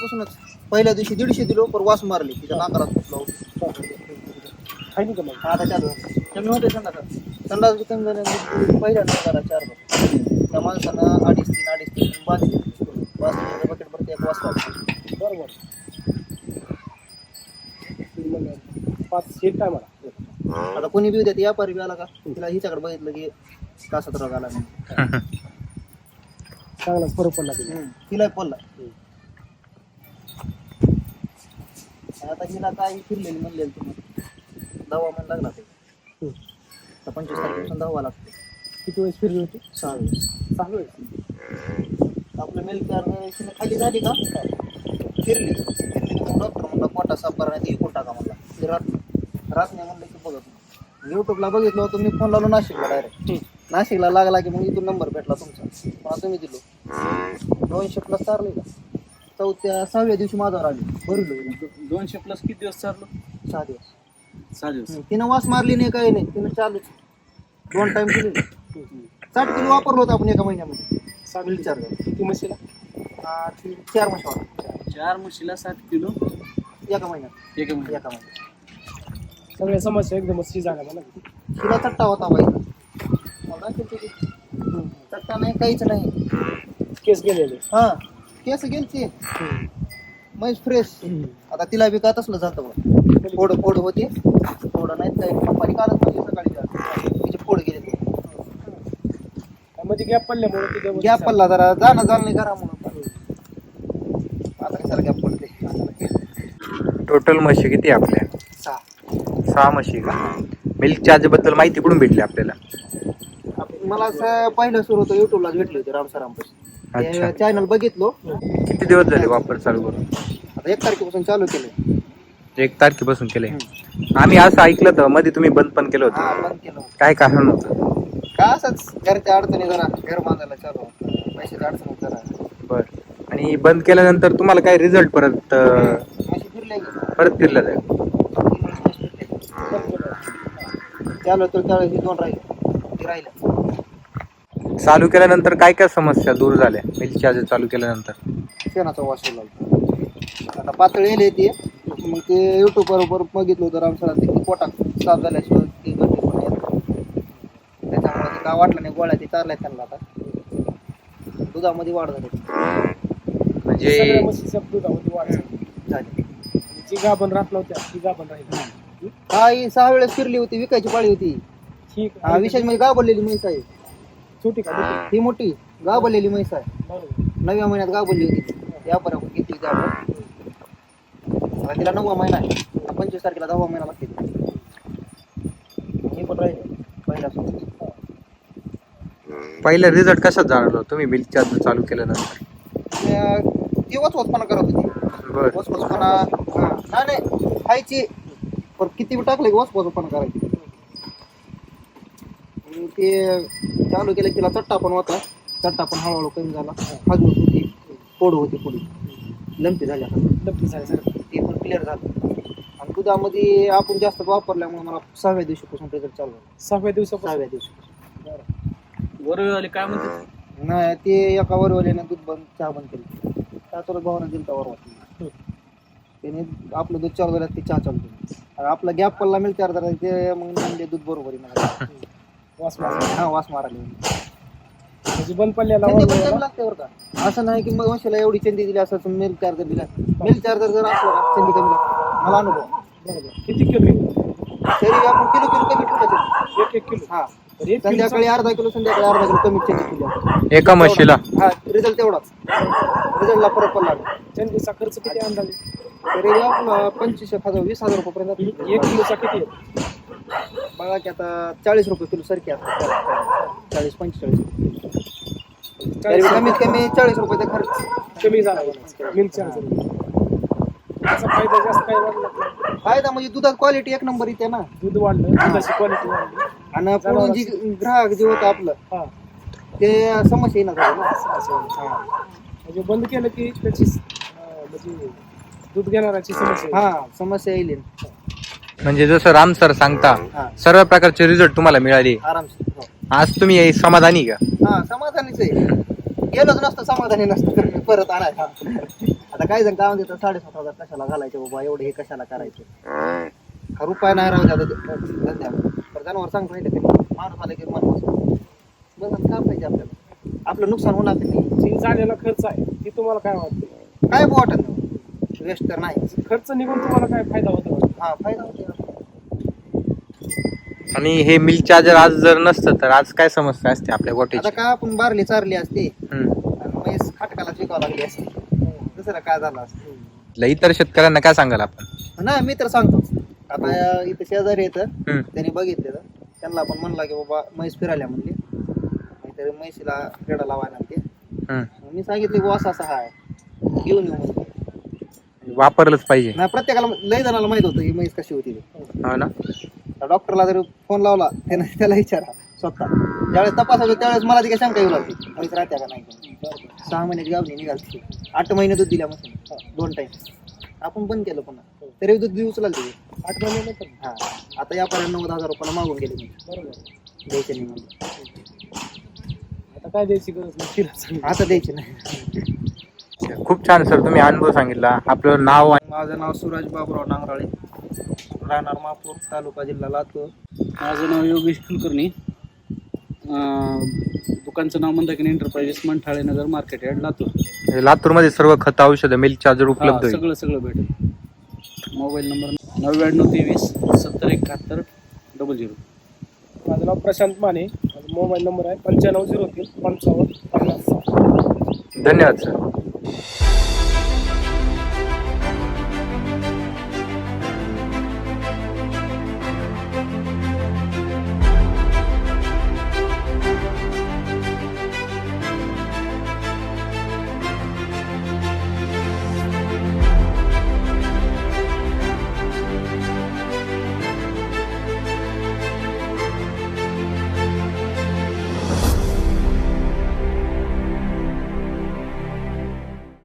पहिल्यापासूनच पहिल्या दिवशी दीडशे दिलो पण वास मारली तिच्या नाकाला फुटलो खायनी का मग आता चार कमी होते संडास संडास कमी झाले पहिल्या नंतर चार बस त्या माणसानं अडीच तीन अडीच तीन वास वास बकेट भरते एक वास वाटतो बरोबर. पाच एक काय मला आता कोणी बी देत या पारी बी आला का? तिला हिच्याकडे बघितलं की कासात रोग आला. म्हणून. चांगलाच फरक पडला तिला. तिला पडला. आता हिला काय फिरलेली म्हणलेली तुम्ही? दवा म्हणून लागला ते. आता पंचवीस तारखेपासून दहावा लागतो. किती वेळेस फिरली होती? सहा वेळेस. सहा वेळेस. आपलं मिल्क चार्जर खाली झाली का? फिरली. डॉक्टर म्हणला पोटा साफ करा नाही इकून टाका म्हणला? ते रात रात नाही म्हणलं की बघत युट्यूबला बघितलं होतं मी फोन लावलो नाशिकला डायरेक्ट नाशिकला लागला की मग इथून नंबर भेटला तुमचा. मला तुम्ही दिलो. दोनशे प्लस चारले का? चौथ्या सहाव्या दिवशी माझ्यावर आली भरलो. दोनशे प्लस किती दिवस चाललो? सहा दिवस. सहा दिवस. तिनं वास मारली नाही काही नाही. तिनं चालूच. दोन टाइम केली. साठ किलो वापरलो होतं आपण एका महिन्यामध्ये. सहा मिल्क चार्जर किती म्हशीला? ती चार मशावर चार म्हशीला सात किलो? एका महिन्यात. एक महिना एका महिन्यात. सगळ्या समस्या एकदमच शी जागा मला तिला चट्टा होता बाई. की. चट्टा नाही काहीच नाही. केस गेलेले. हा. केस गेलची म्हैस फ्रेश आता तिला बी का तसलं जातं बघ फोड फोड होते. फोड नाही काही. पप्पानी कालच सकाळी. जा. तिचे फोड गेले मध्ये गॅप पडल्यामुळे तिथे गॅप पडला जरा. जाणं झालं नाही घरा म्हणून. आता कशाला गॅप पडते? टोटल म्हशी किती आहे आपल्या? सहा. सहा म्हशी का? मिल्क चार्जबद्दल माहिती कुठून भेटली आपल्याला? आप- मला असं पहिलं सुरू होतं. युट्यूबला भेटले होते रामसरामपाशी अच्छा. चॅनल बघितलो. किती दिवस झाले वापर चालू करून? आता एक तारखेपासून चालू केलं एक तारखेपासून केले आम्ही असं ऐकलं तर मध्ये तुम्ही बंद पण केलं हा होतं बंद केलं काय कारण होतं? का असंच? घरच्या अडचणी जरा घर बांधायला चालू होतं. पैशाच्या अडचणी जरा. बर. आणि बंद केल्यानंतर तुम्हाला काय रिझल्ट परत अं, म्हशी फिरल्या की परत फिरला जाईल? चालू तर त्यावेळेस हे दोन राहिले. ते राहिलं. चालू केल्यानंतर काय काय समस्या दूर झाल्या? मिल्क चार्ज चालू केल्यानंतर. शेणाचा वास लागला. आता पातळी येईल ते. मग ते युट्यूब बरोबर बघितलं होतं रामसरांचे की पोटात साफ झाल्याशिवाय ते गरजे पण येत नाही. त्याच्यामुळे ते काय वाटलं नाही गोळ्या ते चारल्या त्यांना आता. दुधामध्ये वाढ झाली. म्हणजे सगळ्या म्हशीच्या दुधामध्ये वाढ झाली. जी गाभण राहत नव्हत्या ती गाभण राहिली. हा ही सहा वेळेस फिरली होती विकायची पाळी होती. ठीक. हा विशेष म्हणजे गाभरलेली म्हैस आहे. छोटी का मोठी? ही. मोठी गाभरलेली म्हैस आहे. बरोबर. नवव्या महिन्यात गाभरली होती ती. यापर्यंत घेतली आपण आता तिला नववा महिना आहे. पंचवीस तारखेला दहावा महिना लागते. मी पण राहिले. पहिला पहिला रिझल्ट कशात जाणवलं? तुम्ही मिल्क चार्ज चालू केल्यानंतर ती वचवचपणा करत होती. बर. हा. नाही नाही. खायची. पण किती बी टाकले की करायची. ते चालू केलं तिला चट्टा पण होता. चट्टा पण हळूहळू कमी झाला. खाजवत होती फोड होती पुढे. लंपी झाल्या लपटी झाल्यासारखं ते पण क्लिअर झालं. आणि दुधामध्ये आपण जास्त वापरल्यामुळे मला सहाव्या दिवशीपासून रिझल्ट चालू झाला. सहाव्या दिवसापासून? सहाव्या दिवशी वरवेळी काय म्हणते नाही ते एका वरवल्यानं दूध बंद चहा बंद केली. त्याच्यावर भावानं दिलं वर वाटलं त्याने आपलं दूध चार झाल्यात ते चहा चालू केली. आपला गॅप पडला मिळते अर्धा ते मग म्हणले दूध बरोबर आहे मला वास मारला. हा वास मारायला म्हणजे बंद पडलेला चंदी पण वास कमी लागते बरं का? असं नाही की मग म्हशीला एवढी चंदी दिली असं मिल्क चार्जर दिला. मिल्क चार्जर जर असलं ना चंदी कमी लागते. मला अनुभव. बरोबर. किती कमी तरी आपण किलो किलो कमी ठेवायचं एक एक किलो. हा. तर एक किलो संध्याकाळी अर्धा किलो संध्याकाळी अर्धा किलो कमी चंदी ठेवली आपण. एका म्हशीला? हा रिझल्ट तेवढाच. रिझल्टला फरक पडला. चंदीचा खर्च किती अंदाजे? तरी आपण पंचवीस एक हजार वीस हजार रुपये पर्यंत एक किलोचा किती आहे? बघा की आता चाळीस रुपये किलो सरकी असतात चाळीस पंचेचाळीस चाळीस कमीत कमी चाळीस रुपयाचा खर्च. कमी झाला फायदा जास्त काय. फायदा म्हणजे दुधात क्वालिटी एक नंबर येते ना. दूध वाढलं दुधाची क्वालिटी वाढली. आणि पुढून जी ग्राहक जे होतं आपलं हा. ते समस्या येणार झाली ना. म्हणजे बंद केलं की त्याची अं, म्हणजे दूध घेणाराची समस्या. हा समस्या येईल. म्हणजे जसं राम सर सांगता हा. सर्व प्रकारचे रिझल्ट तुम्हाला मिळाले. आरामशीर. हो. आज तुम्ही समाधानी का? हा समाधानीच आहे. गेलोच नसतं समाधानी नसतं. तर मी परत आणायचा आता काय जण काय म्हणते साडेसात हजार कशाला घालायचे बाबा? एवढे हे कशाला करायचे? हा रुपये नाही राहू द्या धंद्यावर जनावर सांगतो माहिती आहे का? माणूस आला की मन बसतो. पाहिजे आपल्याला. आपलं नुकसान होणार की नाही. जी झालेला खर्च आहे. ती तुम्हाला काय वाटते? काय वाटत नाही वेस्ट तर नाही. खर्च निघून तुम्हाला काय फायदा होतो? हा फायदा होतो. आणि हे मिल्क चार्जर आज जर नसतं तर आज काय समस्या असते आपल्या आता गोट्याची काय आपण बारली चारली असते. हम्म. आणि म्हैस खाटकाला शिकावं लागली असते. दुसरं काय झालं असतं? ल इतर शेतकऱ्यांना काय सांगाल आपण? नाही मी तर सांगतो आता इथं शेजारी येतं हम्म. त्यांनी बघितलेलं. त्यांना आपण म्हणला की बाबा म्हैस फिरायला म्हणली. नाहीतर म्हैसीला फेडा लावायला ते हम्म. मी सांगितलं की असं असं आहे घेऊन येऊ वापरलंच पाहिजे. नाही प्रत्येकाला लय जणाला माहीत होतं ही म्हैस कशी होती ते. हो ना? त्या डॉक्टरला जर फोन लावला त्याने त्याला विचारा स्वतः. ज्यावेळेस तपासायचो त्यावेळेस मला ती काय शंका येऊ लागली. म्हैस राहत्या का नाही? सहा महिन्याची गावली निघालती आठ महिने दूध दिल्यापासून दोन टाइम आपण बंद केलं पुन्हा. तरी दूध देऊ उचलाल ते आठ महिन्यानंतर हा. आता यापर्यंत नव्वद हजार रुपयाला मागून गेले मी बरोबर. द्यायचे नाही म्हणजे आता काय द्यायची गरज नाही? तिला सांग. आता द्यायचे नाही. खूप छान सर. तुम्ही अनुभव सांगितला. आपलं नाव आणि माझं नाव सूरज बाबुराव नांगराळे. राहणार मापूर तालुका जिल्हा लातूर. माझं नाव योगेश कुलकर्णी. अं, दुकानचं नाव Mandakini enterprises Manthale Nagar market yard Latur. लातूरमध्ये सर्व खत औषधं मिल्क चार्जर उपलब्ध हा, होईल. सगळं सगळं भेटेल. मोबाईल नंबर नव्याण्णव तेवीस सत्तर एकाहत्तर डबल झिरो. माझं नाव प्रशांत माने. माझा मोबाईल नंबर आहे पंच्याण्णव झिरो तीन पंचावन्न पन्नास धन्यवाद सर. Música